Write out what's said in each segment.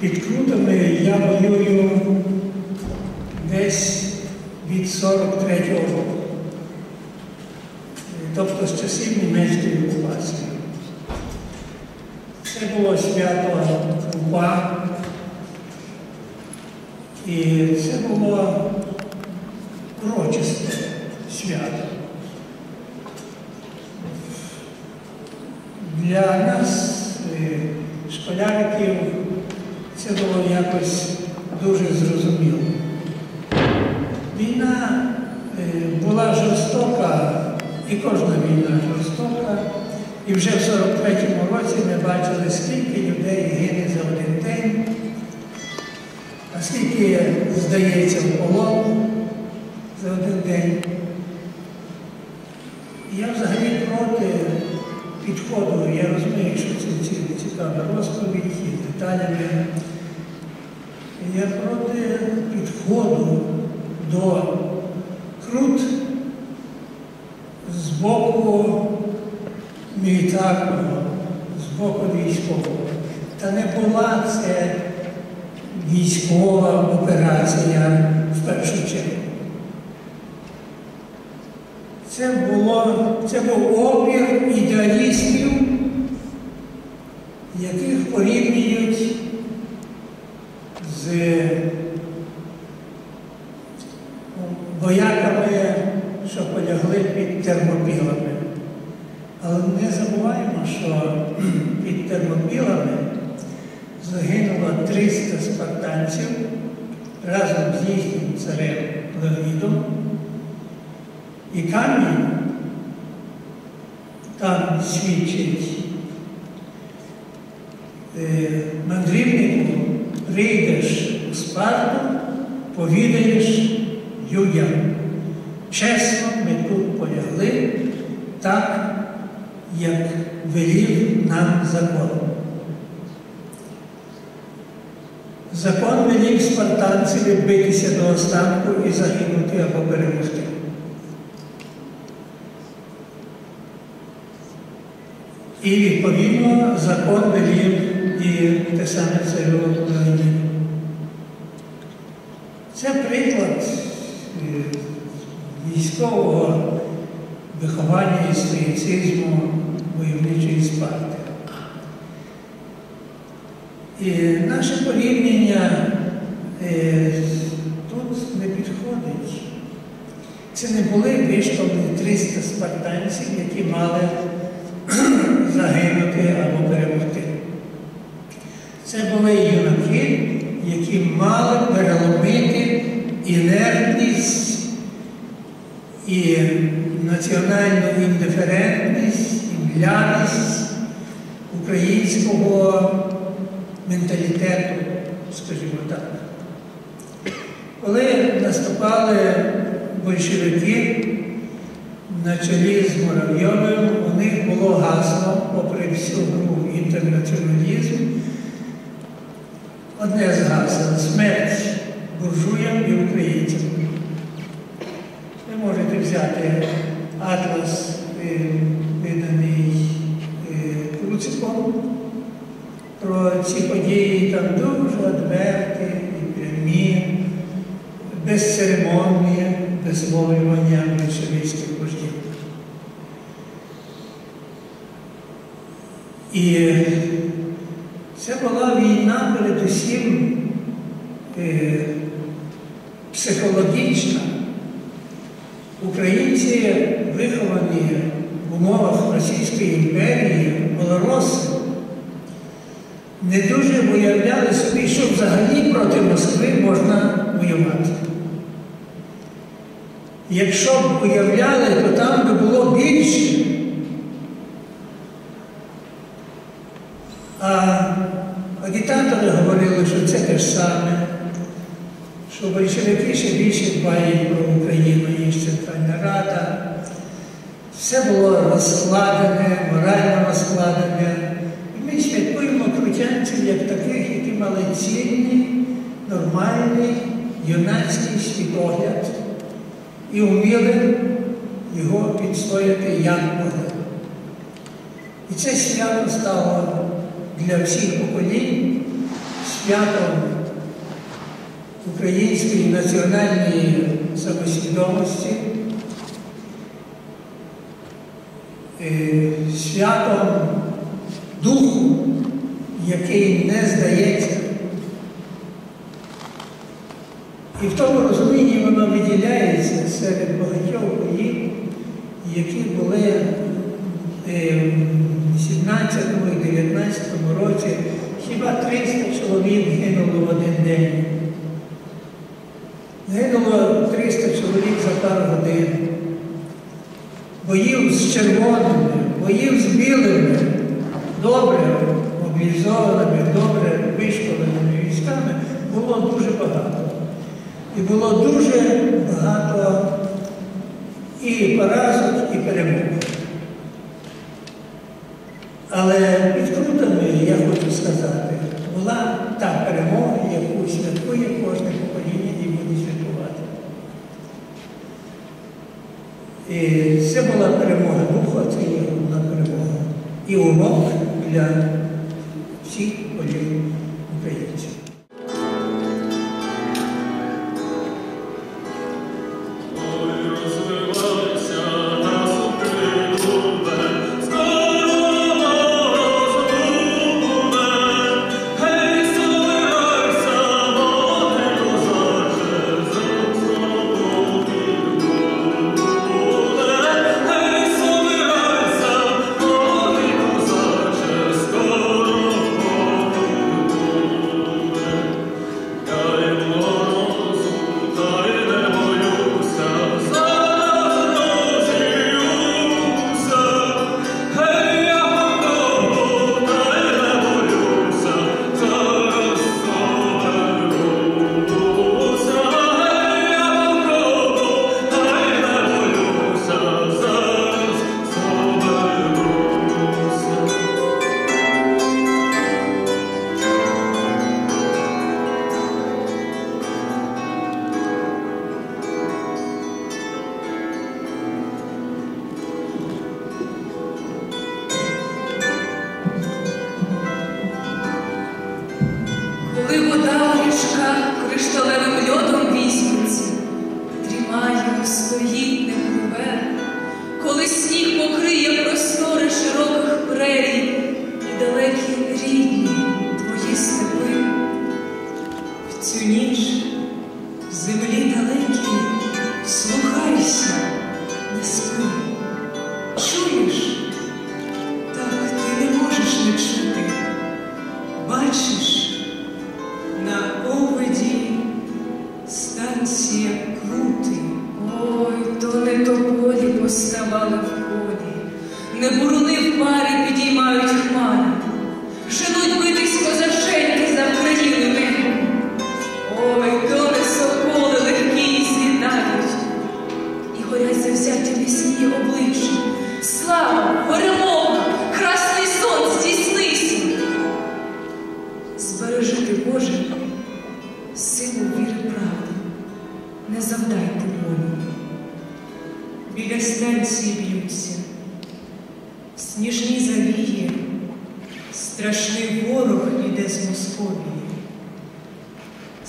Під крутами я воюю десь від 43-го року. Тобто з часів німецької окупації. Це було свято Крупа. І це було урочисте свято. Для нас, е, школяриків, це було якось дуже зрозуміло. Війна е, була жорстока, і кожна війна жорстока. І вже в 43-му році ми бачили, скільки людей гине за один день, а скільки здається в полон за один день. Я взагалі проти підходу, я розумію, що це ці- цікава розповідь із деталями. Я проти підходу до крут з боку мілітарного, з боку військового. Та не була це військова операція в першу чергу. Це, було, це був опір ідеалістів, яких порівнюють з вояками, що полягли під термопілами. Але не забуваємо, що під термопілами загинуло 300 спартанців разом з їхнім царем Леонідом. І камінь там свідчить е, мандрівнику, прийдеш Спарту, повідаєш людям. Чесно ми тут полягли так, як велів нам закон. Закон велів спартанцеві битися до останку і загинути або перемогти. І відповідно закон велів і те саме царю Леоніду. Це приклад е, військового виховання і стоїцизму войовничої Спарти. І наше порівняння е, тут не підходить. Це не були виштовхнені 300 спартанців, які мали загинути або перемогти. Це були юнаки, які мали переломити інертність і національну індиферентність, і млявість українського менталітету, скажімо так. Коли наступали большевики на чолі з Муравйовим, у них було гасло, попри всю гру інтернаціоналізм, одне з гасел смерть буржуям і українцям. Ви можете взяти атлас, е, виданий е, Круциком, про ці події там дуже адверті і прямі, безцеремонні висловлювання большевицьких вождів. І це була війна передусім е, психологічна. Українці, виховані в умовах Російської імперії, малороси, не дуже уявляли собі, що взагалі проти Москви можна воювати. Якщо б уявляли, то там би було більше. А агітатори говорили, що це те ж саме, що большевики ще більше дбають про Україну, ніж Центральна Рада. Все було розкладене, морально розкладене. І ми святкуємо крутянців як таких, які мали цінний, нормальний, юнацький світогляд і вміли його підстояти як могли. І це свято стало для всіх поколінь святом української національної самосвідомості, е, святом духу, який не здається. І в тому розумінні воно виділяється серед багатьох боїв, які були е, в 17 і 19 році. Хіба 300 чоловік гинуло в один день. Гинуло 300 чоловік за пару годин. Боїв з червоними, боїв з білими, добре мобілізованими, добре вишколеними військами було дуже багато. І було дуже багато і поразок, і перемог. Але під крутами, я хочу сказати, була та перемога, яку святкує І це була перемога духа, це була перемога. І урок для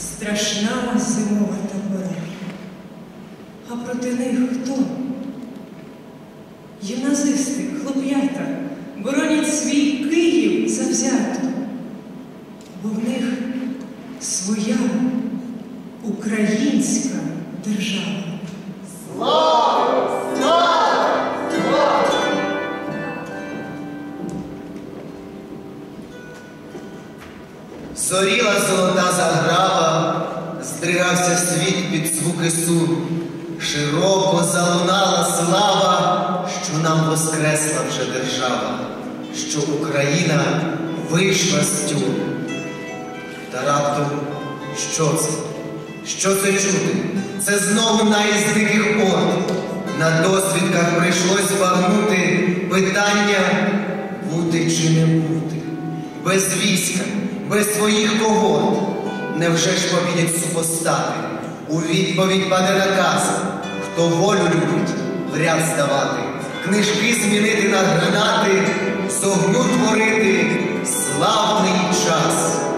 страшна зимова табора. А проти них хто? Гімназисти, хлоп'ята, боронять свій Київ завзято бо в них своя українська держава. Що Україна вийшла з тюрм. Та раптом що це? Що це чути? Це знову на із диких орд. На досвідках прийшлось багнути питання бути чи не бути. Без війська, без своїх когорт. Невже ж побідять супостати? У відповідь паде наказ, хто волю любить, в ряд здавати, книжки змінити на гранати, з огню творити славний час.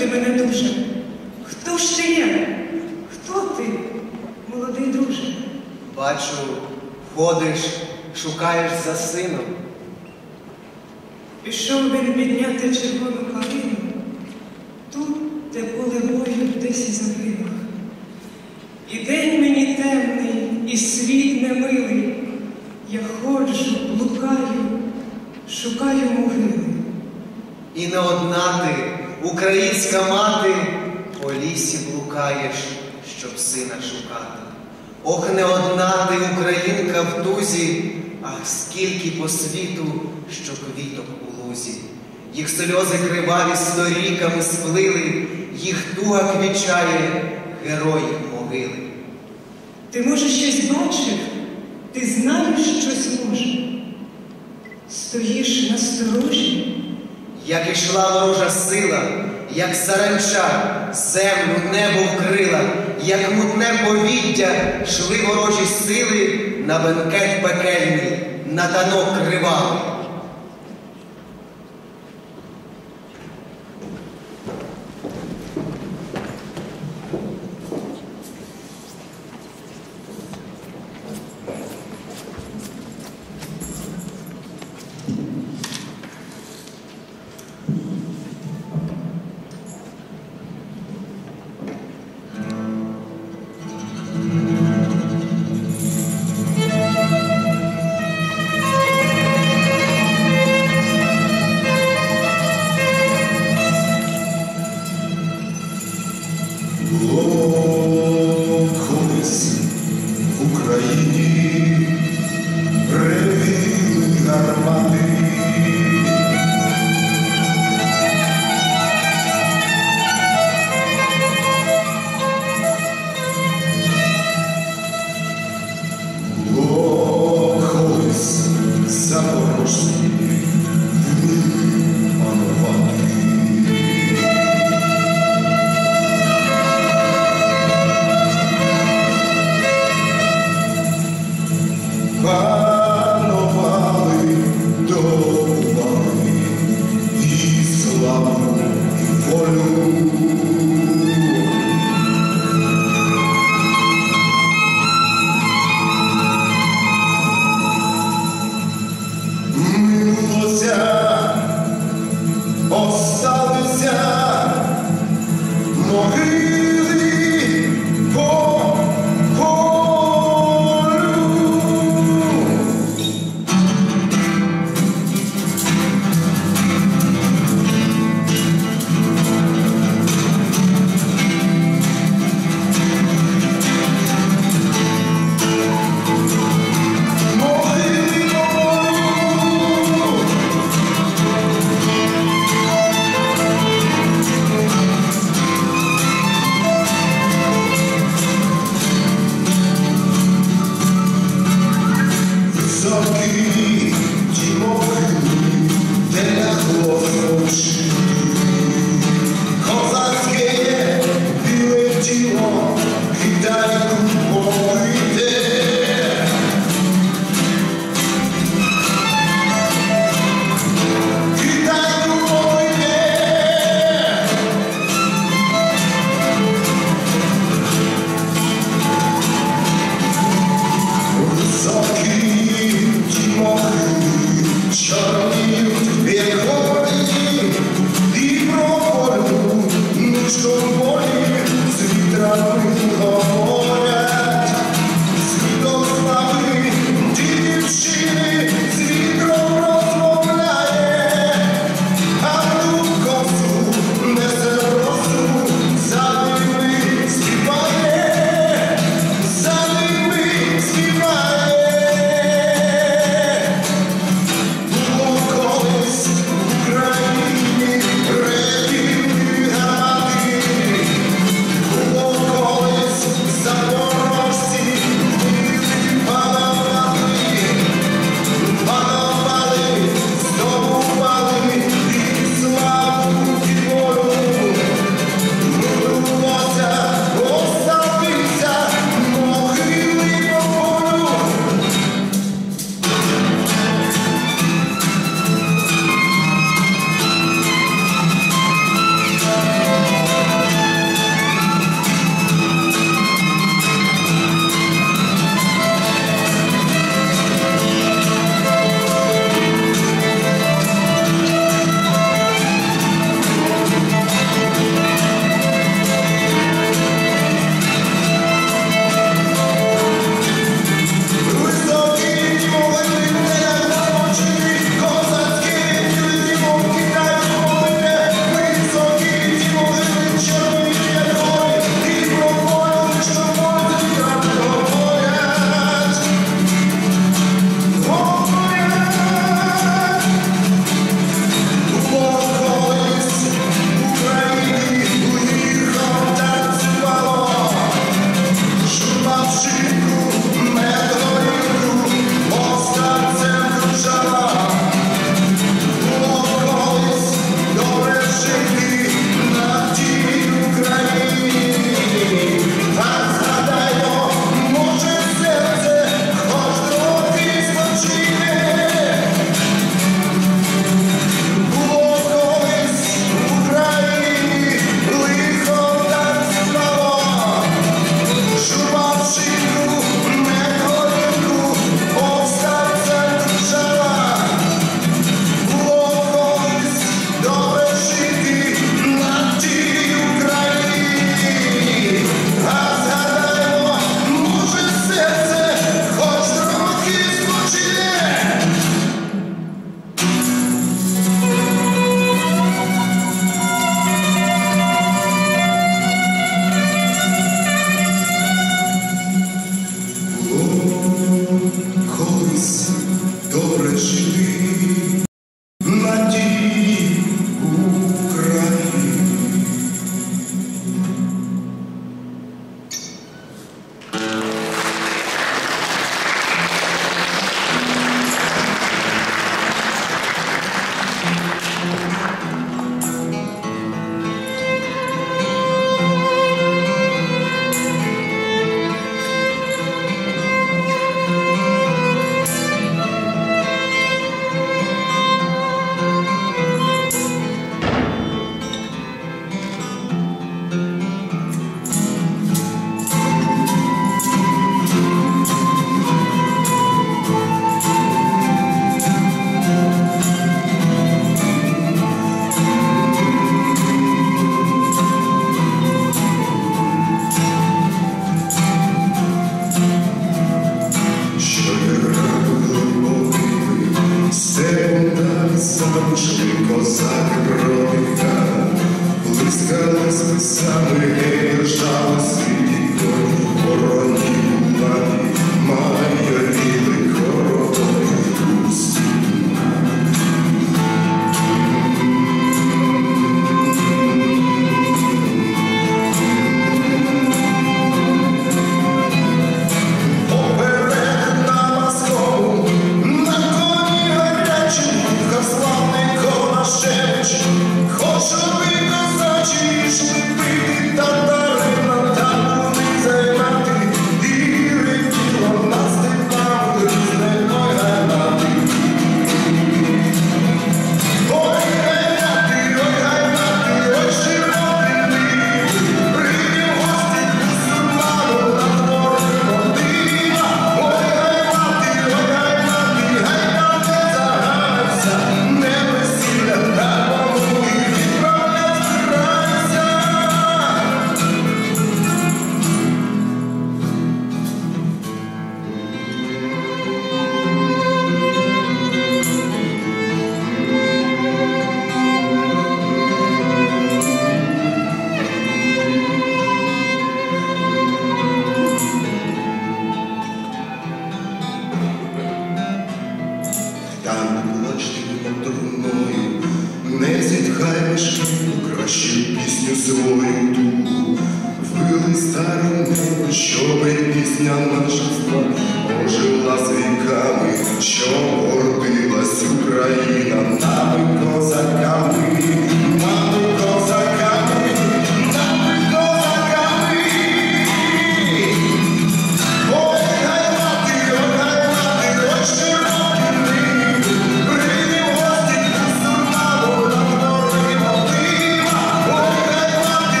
Ти мене дуже? Хто ще є? Хто ти, молодий друже? Бачу, ходиш, шукаєш за сином. Пішов він підняти червону калину, тут, де поле бою десь загинув. І день мені темний, і світ немилий. Я ходжу, блукаю, шукаю могили. І не одна ти, українська мати, по лісі блукаєш, щоб сина шукати. Ох, не одна ти, українка в тузі, ах, скільки по світу, що квіток у лузі. Їх сльози криваві сторіками сплили, їх туга квічає героїв могили. Ти, може, щось бачив? Ти знаєш щось може? Стоїш на сторожі? Як ішла ворожа сила, як саранча, землю небо вкрила, як мутне повіття шли ворожі сили на бенкет пекельний, на танок кривавий.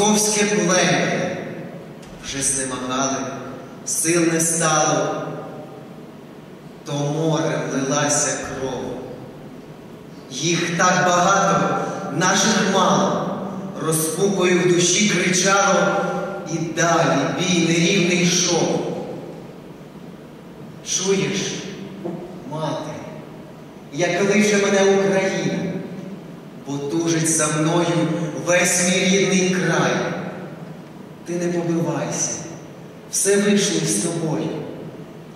Московське плем'я, вже знемагали, сил не стало, то морем лилася кров. Їх так багато, наших мало, розпукою в душі кричало, і далі бій нерівний йшов. Чуєш, мати, як кличе мене Україна, бо тужить за мною весь мій рідний край. Ти не побивайся, Всевишній з тобою.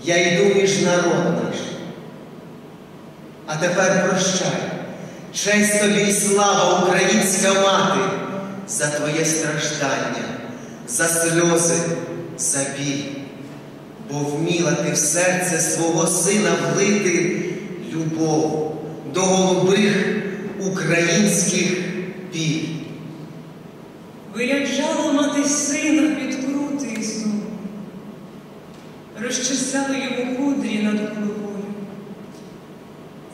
Я йду між народ наш. А тепер прощай, честь тобі і слава, українська мати, за твоє страждання, за сльози, за біль, бо вміла ти в серце свого сина влити любов до голубих українських пів. Виряджала мати сина під крутий знову, розчесали йому кудрі над головою.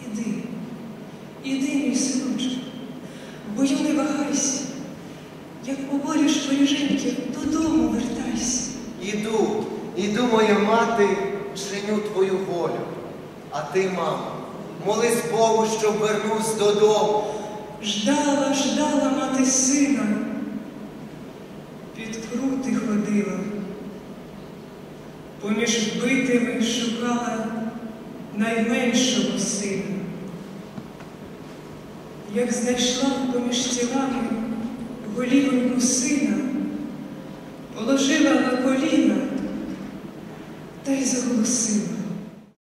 Іди, іди, мій синочку, бою не вагайся, як побореш воріженьків, додому вертайся. Іду, іду, моя мати, чиню твою волю. А ти, мамо, молись Богу, щоб вернувся додому. Ждала, ждала мати сина, крути ходила, поміж вбитими шукала найменшого сина. Як знайшла поміж тілами голівоньку сина, положила на коліна та й заголосила.